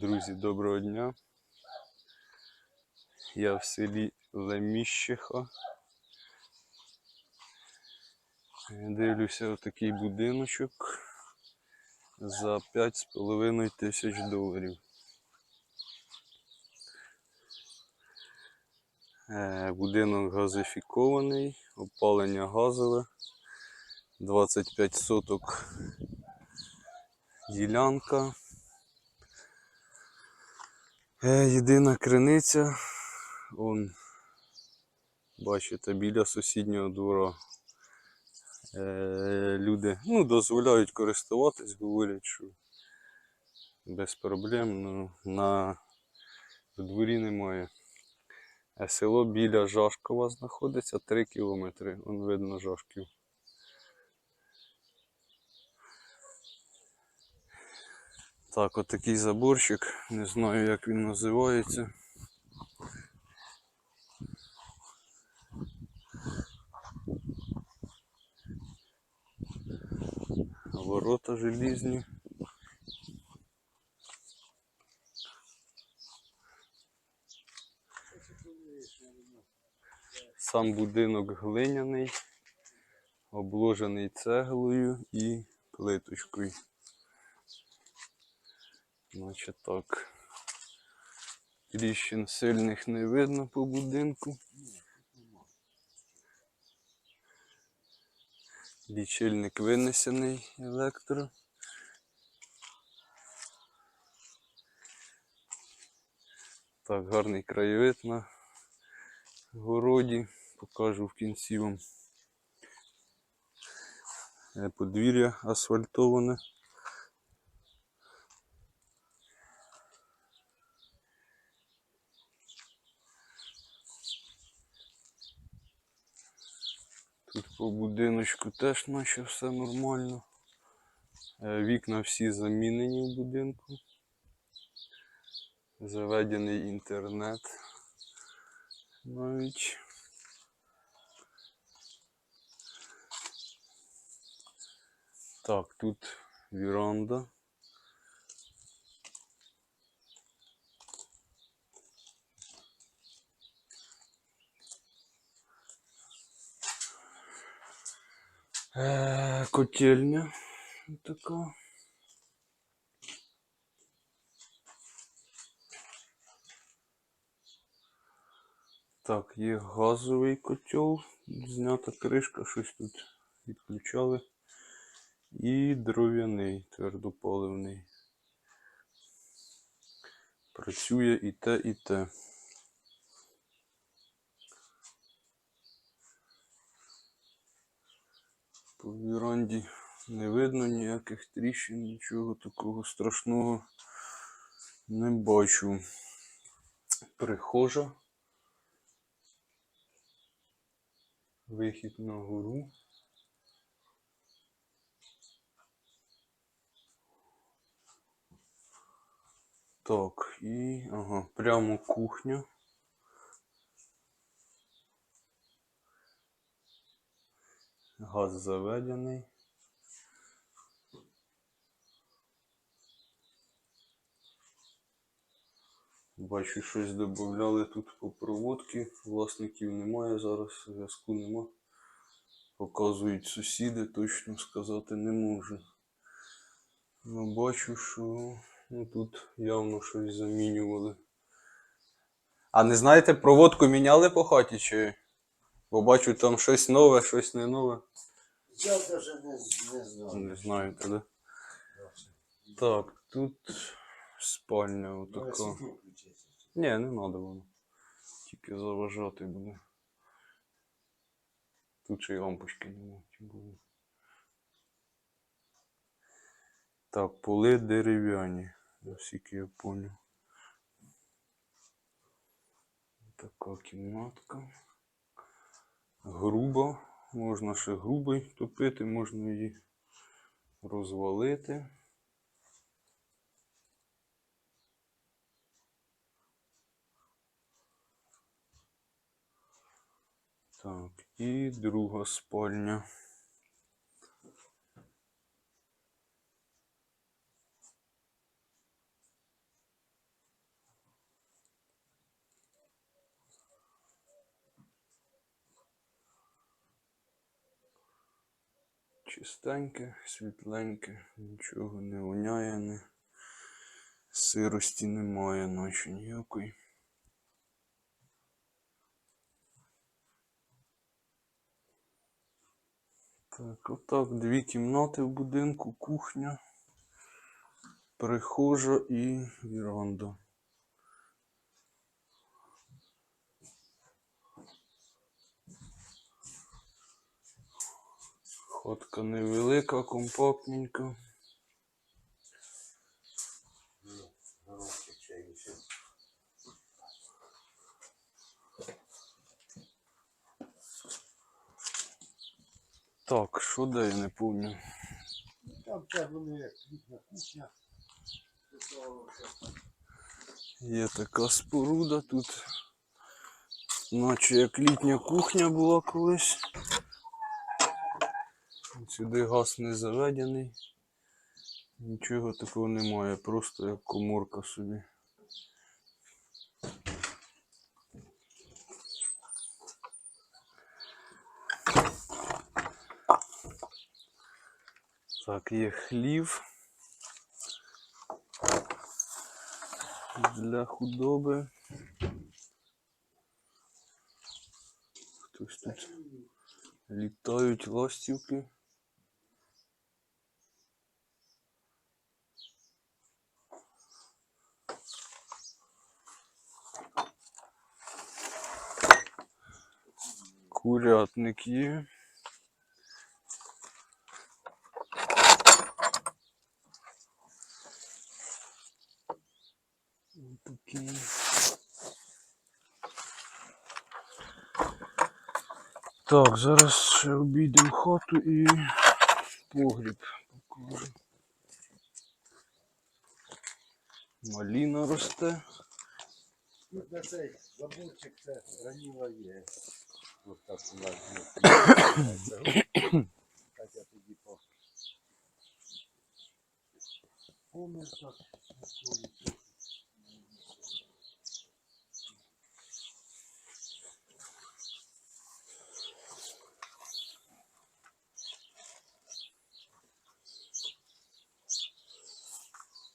Друзі, доброго дня. Я в селі Леміщиха. Дивлюся отакий будиночок за 5,5 тисяч доларів. Е, Будинок газифікований, опалення газове, 25 соток ділянка. Е, Єдина криниця, он, бачите, біля сусіднього двора. Е, люди ну, дозволяють користуватись, говорять, що без проблем ну, на в дворі немає. Е, Село біля Жашкова знаходиться 3 кілометри. Вон видно Жашків. Так, от такий заборчик. Не знаю, як він називається. Ворота желізні. Сам будинок глиняний, обложений цеглою і плиточкою. Значить так. Тріщин сильних не видно по будинку. Лічильник винесений електро. Так, гарний краєвид на городі. Покажу в кінці вам. Е, Подвір'я асфальтоване. Тут по будиночку теж наче все нормально. Е, Вікна всі замінені в будинку. Заведений інтернет. Навіть. Так, тут віранда. Котельня така. Так, є газовий котел, знята кришка, щось тут відключали. І дров'яний твердопаливний. Працює і те, і те. По віранді не видно ніяких тріщин, нічого такого страшного не бачу. Прихожа. Вихід на гору. Так, і ага, прямо кухня. Газ заведений. Бачу, щось додавали тут по проводці. Власників немає зараз, зв'язку нема. Показують сусіди, точно сказати не можу. Ну, бачу, що ну, тут явно щось замінювали. А не знаєте, проводку міняли по хаті чи? Бо бачу там щось нове, щось не нове. Я даже не, не знаю. Не знаєте, да? Так, тут спальня отака. Ні, не треба воно. Тільки заважати буде. Тут ще й лампочки немає. Так, поли дерев'яні, наскільки я поняв. Така кімнатка. Груба. Можна ще грубий топити, можна її розвалити. Так, і друга спальня. Чистеньке, світленьке, нічого не воняє, не... сирості немає, наче ніякої. Так, отак, дві кімнати в будинку, кухня, прихожа і віранда. Ходка невелика, компактненька. Так, що де я не пам'ятаю. Там теж вони як літня кухня. Є така споруда тут. Наче як літня кухня була колись. Сюди газ не заведений. Нічого такого немає, просто як коморка собі. Так, є хлів. для худоби. Хтось тут літають ластівки. Курятник є. Такий. Так, зараз ще обійдемо хату і погріб покажу. Маліна росте. Тут на цей заборчик це раніла є. Нас є. Так я тоді по... Помер так.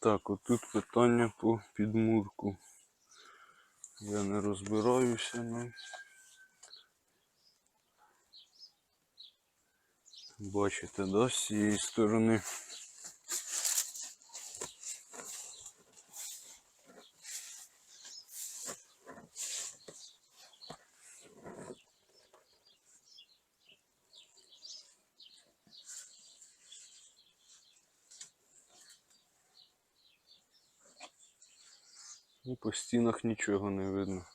Так, отут питання по підмурку. Я не розбираюся, ну. Бачите, да, з цієї сторони. Ну, по стінах нічого не видно.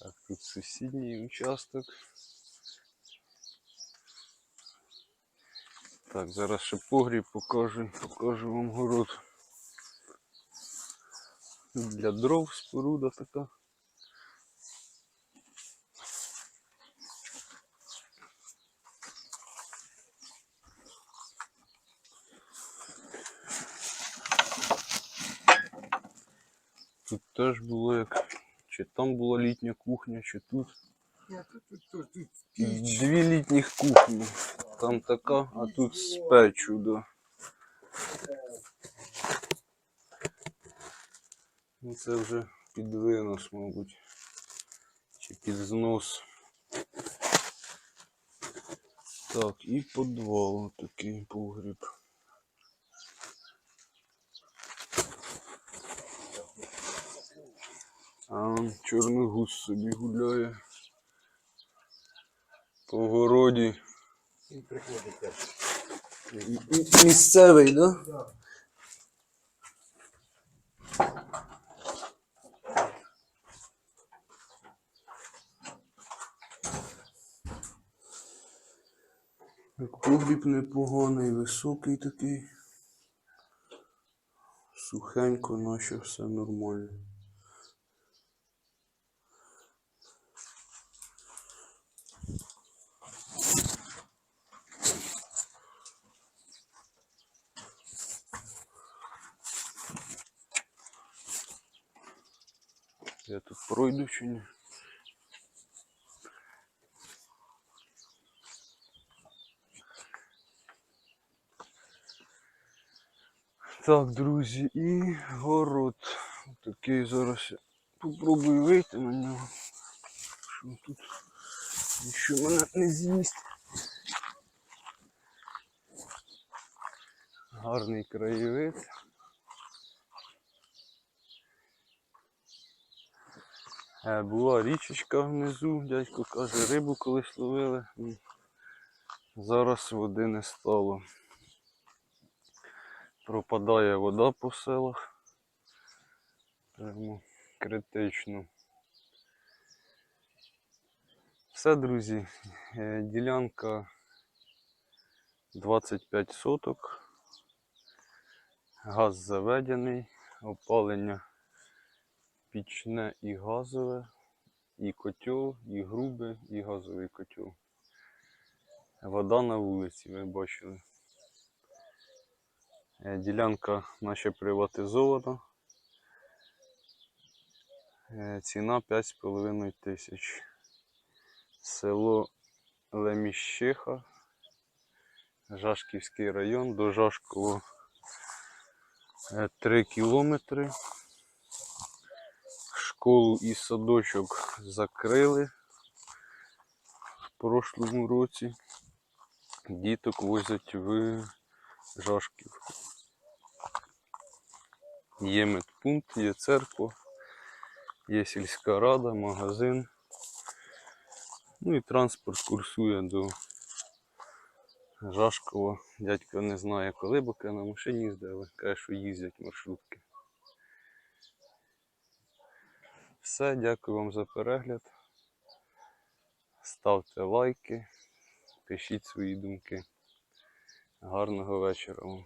Так, тут сусідній участок. Так, зараз ще погріб покажу, покажу вам город. Для дров споруда така. Тут теж було як. Чи там була літня кухня, чи тут. Дві літніх кухні. Там така, а тут з печу, да. Ну, це вже під винос, мабуть. Чи під знос. Так, і подвал такий погріб. А гус собі гуляє. По городі. Він приходить. Місцевий, да? Да. Так, Погріб непоганий, високий такий. Сухенько, наче все нормально. Я тут пройду чи ні? Так, друзі, і город. Такий зараз я попробую вийти на нього. Що тут нічого мене не з'їсть. Гарний краєвид. Була річечка внизу, дядько каже, рибу колись ловили. Зараз води не стало. Пропадає вода по селах. Прямо критично. Все, друзі, е, ділянка 25 соток. Газ заведений, опалення пічне і газове, і котел, і грубе, і газовий котел. Вода на вулиці, ви бачили. Е, Ділянка наша приватизована. Е, Ціна 5,5 тисяч. Село Леміщиха, Жашківський район, до Жашкова 3 кілометри. Школу і садочок закрили в прошлому році. Діток возять в Жашків. Є медпункт, є церква, є сільська рада, магазин. Ну і транспорт курсує до Жашкова. Дядько не знає коли, бо на машині їздить, але каже, що їздять маршрутки. Все, дякую вам за перегляд. Ставте лайки, пишіть свої думки. Гарного вечора вам.